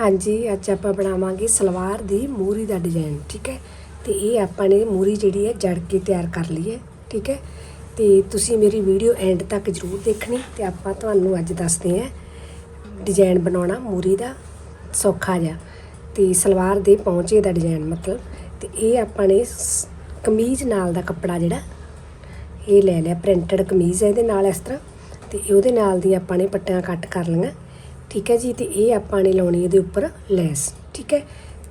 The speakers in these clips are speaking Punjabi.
ਹਾਂਜੀ, ਅੱਜ ਆਪਾਂ ਬਣਾਵਾਂਗੇ ਸਲਵਾਰ ਦੀ ਮੂਰੀ ਦਾ ਡਿਜ਼ਾਈਨ ਠੀਕ ਹੈ? ਤੇ ਇਹ ਆਪਾਂ ਨੇ ਮੂਰੀ ਜਿਹੜੀ ਹੈ ਜੜ ਕੇ ਤਿਆਰ ਕਰ ਲਈ ਹੈ, ਠੀਕ ਹੈ? ਤੇ ਤੁਸੀਂ ਮੇਰੀ ਵੀਡੀਓ ਐਂਡ ਤੱਕ ਜ਼ਰੂਰ ਦੇਖਣੀ ਤੇ ਆਪਾਂ ਤੁਹਾਨੂੰ ਅੱਜ ਦੱਸਦੇ ਹਾਂ ਡਿਜ਼ਾਈਨ ਬਣਾਉਣਾ ਮੂਰੀ ਦਾ ਸੌਖਾ ਜਿਹਾ। ਤੇ ਸਲਵਾਰ ਦੇ ਪੌਂਚੇ ਦਾ ਡਿਜ਼ਾਈਨ ਮਤਲਬ, ਤੇ ਇਹ ਆਪਾਂ ਨੇ ਸ- ਕਮੀਜ਼ ਨਾਲ ਦਾ ਕੱਪੜਾ ਜਿਹੜਾ, ਇਹ ਲੈ ਲਿਆ ਪ੍ਰਿੰਟਡ ਕਮੀਜ਼ ਹੈ ਇਹਦੇ ਨਾਲ ਇਸ ਤਰ੍ਹਾਂ, ਤੇ ਉਹਦੇ ਨਾਲ ਦੀ ਆਪਾਂ ਨੇ ਪੱਟੀਆਂ ਕੱਟ ਕਰ ਲਈਆਂ। ਠੀਕ ਹੈ ਜੀ, ਤੇ ਇਹ ਆਪਾਂ ਨੇ ਲਾਉਣੀ ਇਹਦੇ ਉੱਪਰ ਲੈਸ, ਠੀਕ ਹੈ।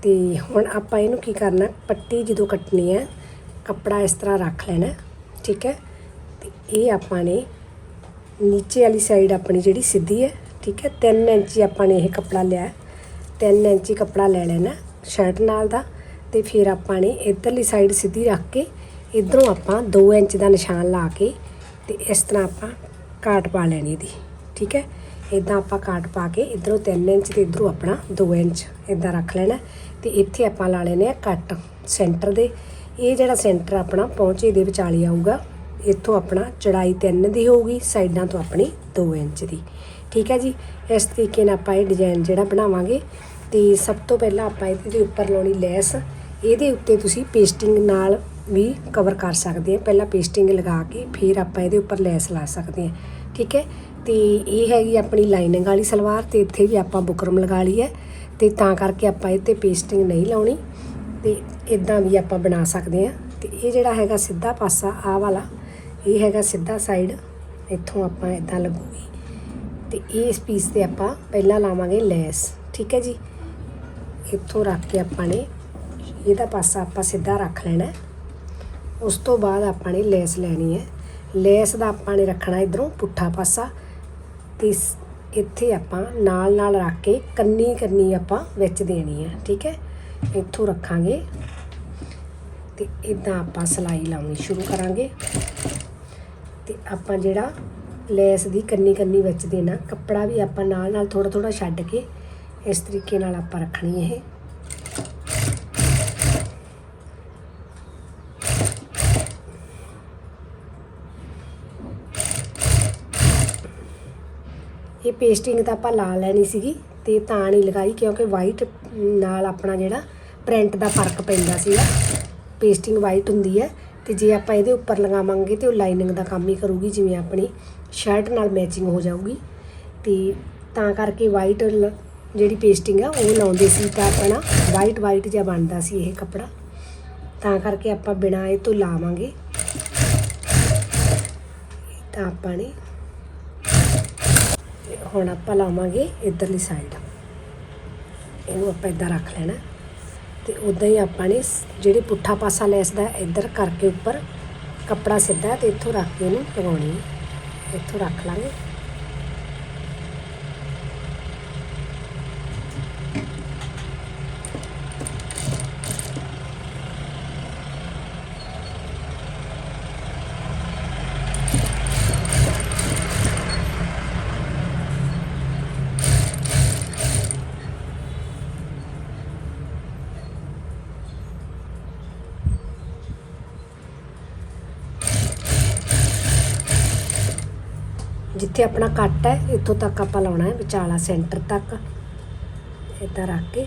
ਤੇ ਹੁਣ ਆਪਾਂ ਇਹਨੂੰ ਕੀ ਕਰਨਾ, ਪੱਟੀ ਜਦੋਂ ਕੱਟਣੀ ਹੈ, ਕੱਪੜਾ ਇਸ ਤਰ੍ਹਾਂ ਰੱਖ ਲੈਣਾ, ਠੀਕ ਹੈ। ਤੇ ਇਹ ਆਪਾਂ ਨੇ ਨੀਚੇ ਵਾਲੀ ਸਾਈਡ ਆਪਣੀ ਜਿਹੜੀ ਸਿੱਧੀ ਹੈ, ਠੀਕ ਹੈ। 3 ਇੰਚੀ ਆਪਾਂ ਨੇ ਇਹ ਕੱਪੜਾ ਲਿਆ 3 ਇੰਚੀ ਕੱਪੜਾ ਲੈ ਲੈਣਾ ਸ਼ਰਟ ਨਾਲ ਦਾ। ਤੇ ਫਿਰ ਆਪਾਂ ਨੇ ਇਧਰਲੀ ਸਾਈਡ ਸਿੱਧੀ ਰੱਖ ਕੇ ਇਧਰੋਂ ਆਪਾਂ 2 ਇੰਚ ਦਾ ਨਿਸ਼ਾਨ ਲਾ ਕੇ ਤੇ ਇਸ ਤਰ੍ਹਾਂ ਆਪਾਂ ਕਾਟ ਪਾ ਲੈਣੀ ਇਹਦੀ, ਠੀਕ ਹੈ। ਇਦਾਂ ਆਪਾਂ ਕਾਟ ਪਾ ਕੇ ਇਧਰੋਂ 3 ਇੰਚ ਤੇ ਇਧਰੋਂ ਆਪਣਾ 2 ਇੰਚ ਇਦਾਂ ਰੱਖ ਲੈਣਾ। ਤੇ ਇੱਥੇ ਆਪਾਂ ਲਾ ਲੈਣੇ ਆ ਕੱਟ ਸੈਂਟਰ ਦੇ। ਇਹ ਜਿਹੜਾ ਸੈਂਟਰ ਆਪਣਾ ਪਹੁੰਚੇ ਦੇ ਵਿਚਾਲੇ ਆਊਗਾ, ਇੱਥੋਂ ਆਪਣਾ ਚੜਾਈ 3 ਦੀ ਹੋਊਗੀ, ਸਾਈਡਾਂ ਤੋਂ ਆਪਣੀ 2 ਇੰਚ ਦੀ। ਠੀਕ ਹੈ ਜੀ? ਇਸ ਤਰੀਕੇ ਨਾਲ ਆਪਾਂ ਇਹ ਡਿਜ਼ਾਈਨ ਜਿਹੜਾ ਬਣਾਵਾਂਗੇ। ਤੇ ਸਭ ਤੋਂ ਪਹਿਲਾਂ ਆਪਾਂ ਇਹਦੇ ਉੱਪਰ ਲਾਉਣੀ ਲੈਸ। ਇਹਦੇ ਉੱਤੇ ਤੁਸੀਂ ਪੇਸਟਿੰਗ ਨਾਲ ਵੀ ਕਵਰ ਕਰ ਸਕਦੇ ਆ। ਪਹਿਲਾਂ ਪੇਸਟਿੰਗ ਲਗਾ ਕੇ ਫਿਰ ਆਪਾਂ ਇਹਦੇ ਉੱਪਰ ਲੈਸ ਲਾ ਸਕਦੇ ਆ। ਠੀਕ ਹੈ? ਤੇ ਇਹ ਹੈਗੀ ਆਪਣੀ ਲਾਈਨਿੰਗ ਵਾਲੀ ਸਲਵਾਰ ਤੇ ਇੱਥੇ ਵੀ ਆਪਾਂ ਬੁਕਰਮ ਲਗਾ ਲਈ ਹੈ ਤੇ ਤਾਂ ਕਰਕੇ ਆਪਾਂ ਇਹ ਤੇ ਪੇਸਟਿੰਗ ਨਹੀਂ ਲਾਉਣੀ ਤੇ ਇਦਾਂ ਵੀ ਆਪਾਂ ਬਣਾ ਸਕਦੇ ਆ ਤੇ ਇਹ ਜਿਹੜਾ ਹੈਗਾ ਸਿੱਧਾ ਪਾਸਾ, ਆਹ ਵਾਲਾ, ਇਹ ਹੈਗਾ ਸਿੱਧਾ ਸਾਈਡ ਇੱਥੋਂ ਆਪਾਂ ਇਦਾਂ ਲੱਗੂਗੀ। ਤੇ ਇਸ ਪੀਸ ਤੇ ਆਪਾਂ ਪਹਿਲਾਂ ਲਾਵਾਂਗੇ ਲੈਸ, ਠੀਕ ਹੈ ਜੀ? ਇੱਥੋਂ ਰੱਖ ਕੇ ਆਪਾਂ ਨੇ ਇਹਦਾ ਪਾਸਾ ਆਪਾਂ ਸਿੱਧਾ ਰੱਖ ਲੈਣਾ ਉਸ ਤੋਂ ਬਾਅਦ ਆਪਾਂ ਨੇ ਲੈਸ ਲੈਣੀ ਹੈ। ਲੈਸ ਦਾ ਆਪਾਂ ਨੇ ਰੱਖਣਾ ਇਧਰੋਂ ਪੁੱਠਾ ਪਾਸਾ। ਤੇ ਇੱਥੇ ਆਪਾਂ ਨਾਲ ਨਾਲ ਰੱਖ ਕੇ ਕੰਨੀ ਕੰਨੀ ਆਪਾਂ ਵਿੱਚ ਦੇਣੀ ਹੈ ਠੀਕ ਹੈ? ਇੱਥੋਂ ਰੱਖਾਂਗੇ ਤੇ ਇਦਾਂ ਆਪਾਂ ਸਲਾਈ ਲਾਉਣੀ ਸ਼ੁਰੂ ਕਰਾਂਗੇ। ਤੇ ਆਪਾਂ ਜਿਹੜਾ ਲੈਸ ਦੀ ਕੰਨੀ ਕੰਨੀ ਵਿੱਚ ਦੇਣਾ, ਕੱਪੜਾ ਵੀ ਆਪਾਂ ਨਾਲ ਨਾਲ ਥੋੜਾ ਥੋੜਾ ਛੱਡ ਕੇ ਇਸ ਤਰੀਕੇ ਨਾਲ ਆਪਾਂ ਰੱਖਣੀ ਇਹ। ਇਹ ਪੇਸਟਿੰਗ ਤਾਂ ਆਪਾਂ ਲਾ ਲੈਣੀ ਸੀਗੀ ਤੇ ਤਾਂ ਨਹੀਂ ਲਗਾਈ ਕਿਉਂਕਿ ਵਾਈਟ ਨਾਲ ਆਪਣਾ ਜਿਹੜਾ ਪ੍ਰਿੰਟ ਦਾ ਫ਼ਰਕ ਪੈਂਦਾ ਸੀਗਾ। ਪੇਸਟਿੰਗ ਵਾਈਟ ਹੁੰਦੀ ਹੈ ਤੇ ਜੇ ਆਪਾਂ ਇਹਦੇ ਉੱਪਰ ਲਗਾਵਾਂਗੇ ਤੇ ਉਹ ਲਾਈਨਿੰਗ ਦਾ ਕੰਮ ਹੀ ਕਰੂਗੀ, ਜਿਵੇਂ ਆਪਣੀ ਸ਼ਰਟ ਨਾਲ ਮੈਚਿੰਗ ਹੋ ਜਾਊਗੀ। ਤੇ ਤਾਂ ਕਰਕੇ ਵਾਈਟ ਜਿਹੜੀ ਪੇਸਟਿੰਗ ਆ, ਉਹ ਲਾਉਂਦੇ ਸੀ ਤਾਂ ਆਪਣਾ ਵਾਈਟ ਵਾਈਟ ਜਿਹਾ ਬਣਦਾ ਸੀ ਇਹ ਕੱਪੜਾ। ਤਾਂ ਕਰਕੇ ਆਪਾਂ ਬਿਨਾਂ ਇਹ ਤੋਂ ਲਾਵਾਂਗੇ। ਤਾਂ ਆਪਾਂ ਨੇ ਤੇ ਹੁਣ ਆਪਾਂ ਲਾਵਾਂਗੇ ਇਧਰਲੀ ਸਾਈਡ ਇਹਨੂੰ ਆਪਾਂ ਇਦਾਂ ਰੱਖ ਲੈਣਾ। ਤੇ ਉਦਾਂ ਹੀ ਆਪਾਂ ਨੇ ਸ- ਜਿਹੜੇ ਪੁੱਠਾ ਪਾਸਾ ਲੈਸ ਦਾ ਇੱਧਰ ਕਰਕੇ ਉੱਪਰ ਕੱਪੜਾ ਸਿੱਧਾ ਤੇ ਇੱਥੋਂ ਰੱਖ ਕੇ ਇਹਨੂੰ ਲਗਾਉਣੀ ਹੈ। ਇੱਥੋਂ ਰੱਖ ਲਾਂਗੇ। ਜਿੱਥੇ ਆਪਣਾ ਕੱਟ ਹੈ, ਇੱਥੋਂ ਤੱਕ ਆਪਾਂ ਲਾਉਣਾ ਹੈ, ਵਿਚਾਲਾ ਸੈਂਟਰ ਤੱਕ। ਇੱਦਾਂ ਰੱਖ ਕੇ।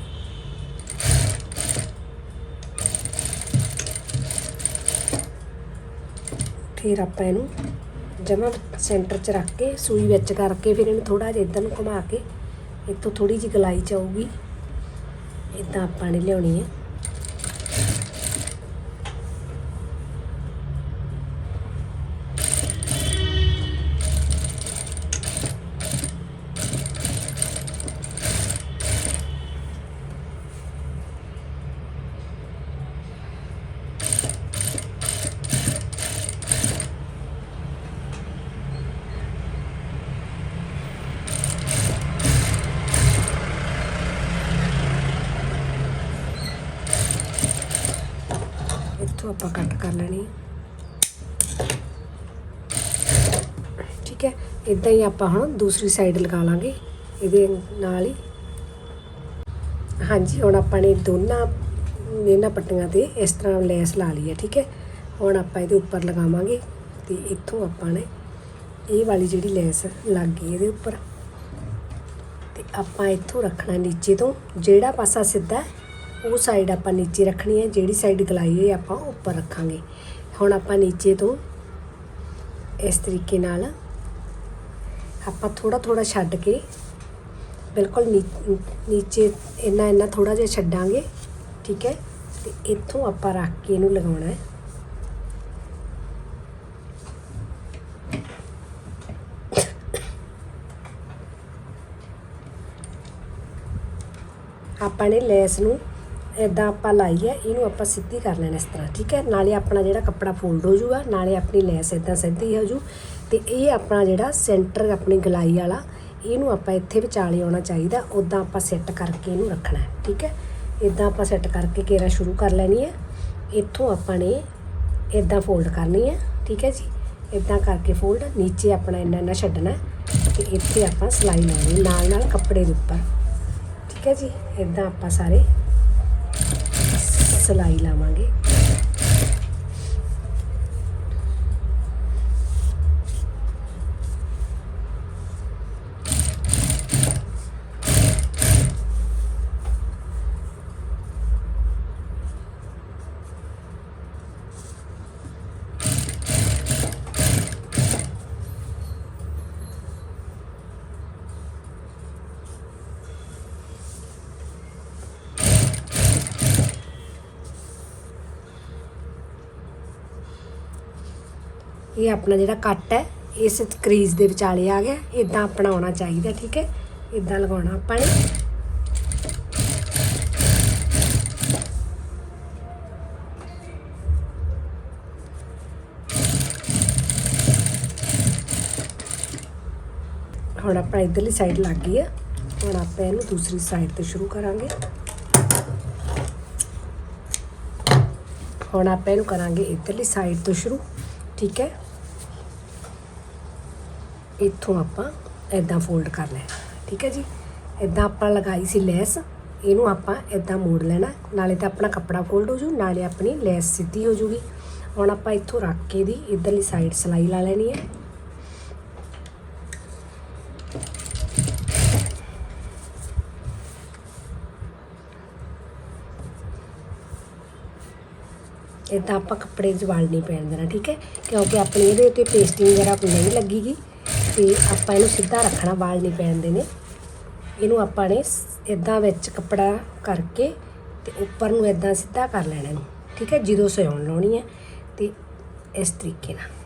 ਫਿਰ ਆਪਾਂ ਇਹਨੂੰ ਜਮਾ ਸੈਂਟਰ 'ਚ ਰੱਖ ਕੇ, ਸੂਈ ਵਿੱਚ ਕਰਕੇ ਫਿਰ ਇਹਨੂੰ ਥੋੜਾ ਜਿਹਾ ਇੱਧਰ ਨੂੰ ਘੁਮਾ ਕੇ, ਇੱਥੋਂ ਥੋੜੀ ਜਿਹੀ ਗਲਾਈ ਚ ਆਊਗੀ। ਇੱਦਾਂ ਆਪਾਂ ਨੇ ਲਿਆਉਣੀ ਹੈ। ਇੱਥੋਂ ਆਪਾਂ ਕੱਟ ਕਰ ਲੈਣੀ ਹੈ। ਠੀਕ ਹੈ ਇਦਾਂ ਹੀ ਆਪਾਂ ਹੁਣ ਦੂਸਰੀ ਸਾਈਡ ਲਗਾ ਲਾਂਗੇ, ਇਹਦੇ ਨਾਲ ਹੀ। ਹਾਂਜੀ, ਹੁਣ ਆਪਾਂ ਨੇ ਦੋਨਾਂ, ਇਹਨਾਂ ਪੱਟੀਆਂ ਤੇ ਇਸ ਤਰ੍ਹਾਂ ਲੈਸ ਲਾ ਲਈ ਹੈ, ਠੀਕ ਹੈ। ਹੁਣ ਆਪਾਂ ਇਹਦੇ ਉੱਪਰ ਲਗਾਵਾਂਗੇ ਤੇ ਇੱਥੋਂ ਆਪਾਂ ਨੇ ਇਹ ਵਾਲੀ ਜਿਹੜੀ ਲੈਸ ਲੱਗ ਗਈ ਇਹਦੇ ਉੱਪਰ। ਤੇ ਆਪਾਂ ਇੱਥੋਂ ਰੱਖਣਾ ਨੀਚੇ ਤੋਂ, ਜਿਹੜਾ ਪਾਸਾ ਸਿੱਧਾ ਉਹ ਸਾਈਡ ਆਪਾਂ ਨੀਚੇ ਰੱਖਣੀ ਹੈ, ਜਿਹੜੀ ਸਾਈਡ ਗਲਾਈ ਹੈ ਆਪਾਂ ਉੱਪਰ ਰੱਖਾਂਗੇ। ਹੁਣ ਆਪਾਂ ਨੀਚੇ ਤੋਂ ਇਸ ਤਰੀਕੇ ਨਾਲ ਆਪਾਂ ਥੋੜਾ ਥੋੜਾ ਛੱਡ ਕੇ ਬਿਲਕੁਲ ਨੀ- ਨੀਚੇ ਇੰਨਾ ਇੰਨਾ ਥੋੜਾ ਜਿਹਾ ਛੱਡਾਂਗੇ, ਠੀਕ ਹੈ? ਤੇ ਇੱਥੋਂ ਆਪਾਂ ਰੱਖ ਕੇ ਇਹਨੂੰ ਲਗਾਉਣਾ ਹੈ। ਆਪਾਂ ਨੇ ਲੈਸ ਨੂੰ ਇਦਾਂ ਆਪਾਂ ਲਾਈ ਹੈ ਇਹਨੂੰ ਆਪਾਂ ਸਿੱਧੀ ਕਰ ਲੈਣਾ ਇਸ ਤਰ੍ਹਾਂ, ਠੀਕ ਹੈ? ਨਾਲੇ ਆਪਣਾ ਜਿਹੜਾ ਕੱਪੜਾ ਫੋਲਡ ਹੋ ਜਾਊਗਾ, ਨਾਲੇ ਆਪਣੀ ਲੈਸ ਇਦਾਂ ਸਿੱਧੀ ਹੋ ਜੂ ਤੇ ਇਹ ਆਪਣਾ ਜਿਹੜਾ ਸੈਂਟਰ ਆਪਣੀ ਗਲਾਈ ਵਾਲਾ, ਇਹਨੂੰ ਆਪਾਂ ਇੱਥੇ ਵਿਚਾਲੇ ਆਉਣਾ ਚਾਹੀਦਾ ਉਦਾਂ ਆਪਾਂ ਸੈੱਟ ਕਰਕੇ ਇਹਨੂੰ ਰੱਖਣਾ ਹੈ, ਠੀਕ ਹੈ? ਇਦਾਂ ਆਪਾਂ ਸੈੱਟ ਕਰਕੇ ਕੇਰਾ ਸ਼ੁਰੂ ਕਰ ਲੈਣੀ ਹੈ। ਇੱਥੋਂ ਆਪਾਂ ਨੇ ਇਦਾਂ ਫੋਲਡ ਕਰਨੀ ਹੈ, ਠੀਕ ਹੈ ਜੀ? ਇਦਾਂ ਕਰਕੇ ਫੋਲਡ ਨੀਚੇ ਆਪਣਾ ਇੰਨਾ ਇੰਨਾ ਛੱਡਣਾ ਹੈ ਤੇ ਇੱਥੇ ਆਪਾਂ ਸਲਾਈ ਲਾਉਣੀ ਨਾਲ ਨਾਲ ਕੱਪੜੇ ਦੇ ਉੱਪਰ, ਠੀਕ ਹੈ ਜੀ? ਇਦਾਂ ਆਪਾਂ ਸਾਰੇ ਸਲਾਈ ਲਾਵਾਂਗੇ। ਇਹ ਆਪਣਾ ਜਿਹੜਾ ਕੱਟ ਹੈ, ਇਸ ਕਰੀਜ਼ ਦੇ ਵਿਚਾਲੇ ਆ ਗਿਆ। ਇਦਾਂ ਆਪਣਾ ਆਉਣਾ ਚਾਹੀਦਾ, ਠੀਕ ਹੈ? ਇਦਾਂ ਲਗਾਉਣਾ ਆਪਾਂ ਨੇ। ਹੁਣ ਆਪਾਂ ਇਧਰਲੀ ਸਾਈਡ ਲੱਗ ਗਈ ਆ। ਹੁਣ ਆਪਾਂ ਇਹਨੂੰ ਦੂਸਰੀ ਸਾਈਡ ਤੋਂ ਸ਼ੁਰੂ ਕਰਾਂਗੇ। ਹੁਣ ਆਪਾਂ ਇਹਨੂੰ ਕਰਾਂਗੇ ਇਧਰਲੀ ਸਾਈਡ ਤੋਂ ਸ਼ੁਰੂ, ਠੀਕ ਹੈ? ਇੱਥੋਂ ਆਪਾਂ ਇਦਾਂ ਫੋਲਡ ਕਰ ਲੈਣਾ। ਠੀਕ ਹੈ ਜੀ? ਇਦਾਂ ਆਪਾਂ ਲਗਾਈ ਸੀ ਲੈਸ, ਇਹਨੂੰ ਆਪਾਂ ਇਦਾਂ ਮੋੜ ਲੈਣਾ। ਨਾਲੇ ਤਾਂ ਆਪਣਾ ਕੱਪੜਾ ਫੋਲਡ ਹੋ ਜੂ, ਨਾਲੇ ਆਪਣੀ ਲੈਸ ਸਿੱਧੀ ਹੋ ਜੂਗੀ। ਹੁਣ ਆਪਾਂ ਇੱਥੋਂ ਰੱਖ ਕੇ ਦੀ ਇਧਰਲੀ ਸਾਈਡ ਸਲਾਈ ਲਾ ਲੈਣੀ ਹੈ। ਇਦਾਂ ਆਪਾਂ ਕੱਪੜੇ 'ਚ ਵਾਲ ਨਹੀਂ ਪੈਣ ਦੇਣਾ, ਠੀਕ ਹੈ? ਕਿਉਂਕਿ ਆਪਣੀ ਇਹਦੇ ਉੱਤੇ ਪੇਸਟਿੰਗ ਵਗੈਰਾ ਕੋਈ ਨਹੀਂ ਲੱਗੀਗੀ। ਤੇ ਆਪਾਂ ਇਹਨੂੰ ਸਿੱਧਾ ਰੱਖਣਾ, ਵਾਲ ਨਹੀਂ ਪੈਣ ਦੇਣੇ। ਇਹਨੂੰ ਆਪਾਂ ਨੇ ਇਦਾਂ ਵਿੱਚ ਕੱਪੜਾ ਕਰਕੇ ਤੇ ਉੱਪਰ ਨੂੰ ਇਦਾਂ ਸਿੱਧਾ ਕਰ ਲੈਣਾ ਇਹਨੂੰ ਠੀਕ ਹੈ? ਜਦੋਂ ਸਿਉਣ ਲਾਉਣੀ ਹੈ ਤੇ ਇਸ ਤਰੀਕੇ ਨਾਲ।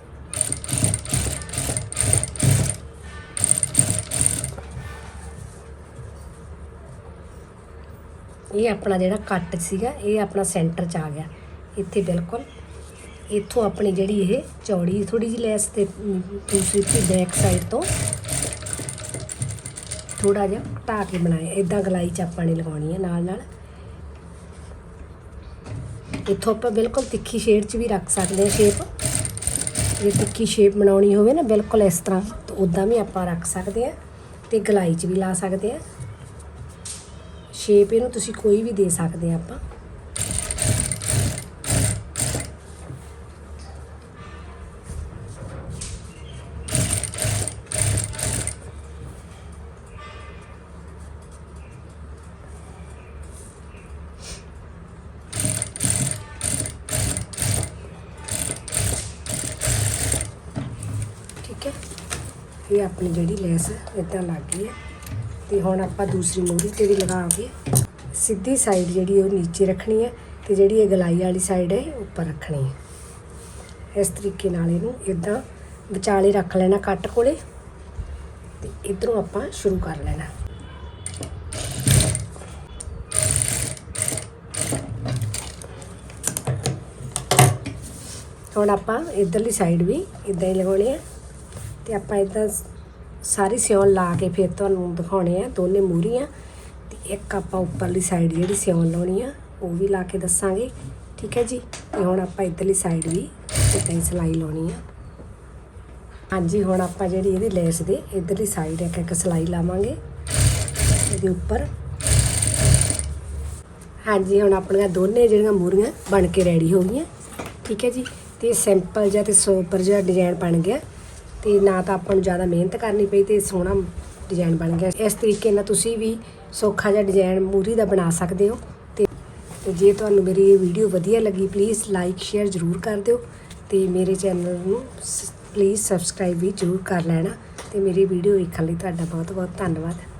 ਇਹ ਆਪਣਾ ਜਿਹੜਾ ਕੱਟ ਸੀਗਾ, ਇਹ ਆਪਣਾ ਸੈਂਟਰ 'ਚ ਆ ਗਿਆ। ਇੱਥੇ ਬਿਲਕੁਲ ਇੱਥੋਂ ਆਪਣੀ ਜਿਹੜੀ ਇਹ ਚੌੜੀ ਥੋੜੀ ਜਿਹੀ ਲੈਸ ਤੇ ਅਮ, ਦੂਸਰੀ ਤੇ ਬੈਕ ਸਾਈਡ ਤੋਂ ਥੋੜਾ ਜਿਹਾ ਘਟਾ ਕੇ ਬਣਾਇਆ। ਇਦਾਂ ਗਲਾਈ ਚ ਆਪਾਂ ਨੇ ਲਗਾਉਣੀ ਹੈ ਨਾਲ ਨਾਲ। ਇੱਥੋਂ ਆਪਾਂ ਬਿਲਕੁਲ ਤਿੱਖੀ ਸ਼ੇਡ ਚ ਵੀ ਰੱਖ ਸਕਦੇ ਹਾਂ ਸ਼ੇਪ ਜੇ ਤਿੱਖੀ ਸ਼ੇਪ ਬਣਾਉਣੀ ਹੋਵੇ ਨਾ ਬਿਲਕੁਲ ਇਸ ਤਰ੍ਹਾਂ ਤਾਂ ਉਦਾਂ ਵੀ ਆਪਾਂ ਰੱਖ ਸਕਦੇ ਹਾਂ ਤੇ ਗਲਾਈ ਚ ਵੀ ਲਾ ਸਕਦੇ ਹਾਂ ਸ਼ੇਪ ਇਹਨੂੰ ਤੁਸੀਂ ਕੋਈ ਵੀ ਦੇ ਸਕਦੇ ਆ ਆਪਾਂ ਠੀਕ ਹੈ ਇਹ ਆਪਣੀ ਜਿਹੜੀ ਲੈਸ ਇਦਾਂ ਲੱਗ ਗਈ ਹੈ ਤੇ ਹੁਣ ਆਪਾਂ ਦੂਸਰੀ ਮੋਹਰੀ ਤੇ ਵੀ ਲਗਾ ਕੇ ਸਿੱਧੀ ਸਾਈਡ ਜਿਹੜੀ ਉਹ ਨੀਚੇ ਰੱਖਣੀ ਹੈ ਤੇ ਜਿਹੜੀ ਇਹ ਗਲਾਈ ਵਾਲੀ ਸਾਈਡ ਹੈ ਉੱਪਰ ਰੱਖਣੀ ਹੈ। ਇਸ ਤਰੀਕੇ ਨਾਲ ਇਹਨੂੰ ਇਦਾਂ ਵਿਚਾਲੇ ਰੱਖ ਲੈਣਾ ਕੱਟ ਕੋਲੇ ਤੇ ਇਧਰੋਂ ਆਪਾਂ ਸ਼ੁਰੂ ਕਰ ਲੈਣਾ। ਹੁਣ ਆਪਾਂ ਇਧਰਲੀ ਸਾਈਡ ਵੀ ਇਦਾਂ ਹੀ ਲਗਾਉਣੀ ਹੈ। ਤੇ ਆਪਾਂ ਇਦਾਂ ਸਾਰੀ ਸਿਉਣ ਲਾ ਕੇ ਫਿਰ ਤੁਹਾਨੂੰ ਦਿਖਾਉਣੇ ਆ, ਦੋਨੇ ਮੂਰੀਆਂ ਤੇ ਇੱਕ ਆਪਾਂ ਉੱਪਰਲੀ ਸਾਈਡ ਜਿਹੜੀ ਸਿਉਣ ਲਾਉਣੀ ਆ, ਉਹ ਵੀ ਲਾ ਕੇ ਦੱਸਾਂਗੇ, ਠੀਕ ਹੈ ਜੀ? ਤੇ ਹੁਣ ਆਪਾਂ ਇਧਰਲੀ ਸਾਈਡ ਵੀ ਇਦਾਂ ਹੀ ਸਿਲਾਈ ਲਾਉਣੀ ਆ। ਹਾਂਜੀ, ਹੁਣ ਆਪਾਂ ਜਿਹੜੀ ਇਹਦੀ ਲੈਸ ਦੇ ਇਧਰਲੀ ਸਾਈਡ ਇੱਕ ਇੱਕ ਸਿਲਾਈ ਲਾਵਾਂਗੇ, ਇਹਦੇ ਉੱਪਰ। ਹਾਂਜੀ, ਹੁਣ ਆਪਣੀਆਂ ਦੋਨੇ ਜਿਹੜੀਆਂ ਮੂਰੀਆਂ ਬਣ ਕੇ ਰੈਡੀ ਹੋ ਗਈਆਂ, ਠੀਕ ਹੈ ਜੀ? ਤੇ ਸਿੰਪਲ ਜਿਹਾ ਤੇ ਸੋਬਰ ਜਿਹਾ ਡਿਜ਼ਾਈਨ ਬਣ ਗਿਆ। ਤੇ ਨਾ ਤਾਂ ਆਪਾਂ ਨੂੰ ਜ਼ਿਆਦਾ ਮਿਹਨਤ ਕਰਨੀ ਪਈ ਤੇ ਸੋਹਣਾ ਡਿਜ਼ਾਈਨ ਬਣ ਗਿਆ। ਇਸ ਤਰੀਕੇ ਨਾਲ ਤੁਸੀਂ ਵੀ ਸੌਖਾ ਜਿਹਾ ਡਿਜ਼ਾਈਨ ਮੂਰੀ ਦਾ ਬਣਾ ਸਕਦੇ ਹੋ ਤੇ ਜੇ ਤੁਹਾਨੂੰ ਮੇਰੀ ਇਹ ਵੀਡੀਓ ਵਧੀਆ ਲੱਗੀ ਪਲੀਜ਼ ਲਾਈਕ ਸ਼ੇਅਰ ਜ਼ਰੂਰ ਕਰ ਦਿਓ ਤੇ ਮੇਰੇ ਚੈਨਲ ਨੂੰ ਪਲੀਜ਼ ਸਬਸਕ੍ਰਾਈਬ ਵੀ ਜ਼ਰੂਰ ਕਰ ਲੈਣਾ ਤੇ ਮੇਰੀ ਵੀਡੀਓ ਵੇਖਣ ਲਈ ਤੁਹਾਡਾ ਬਹੁਤ ਬਹੁਤ ਧੰਨਵਾਦ।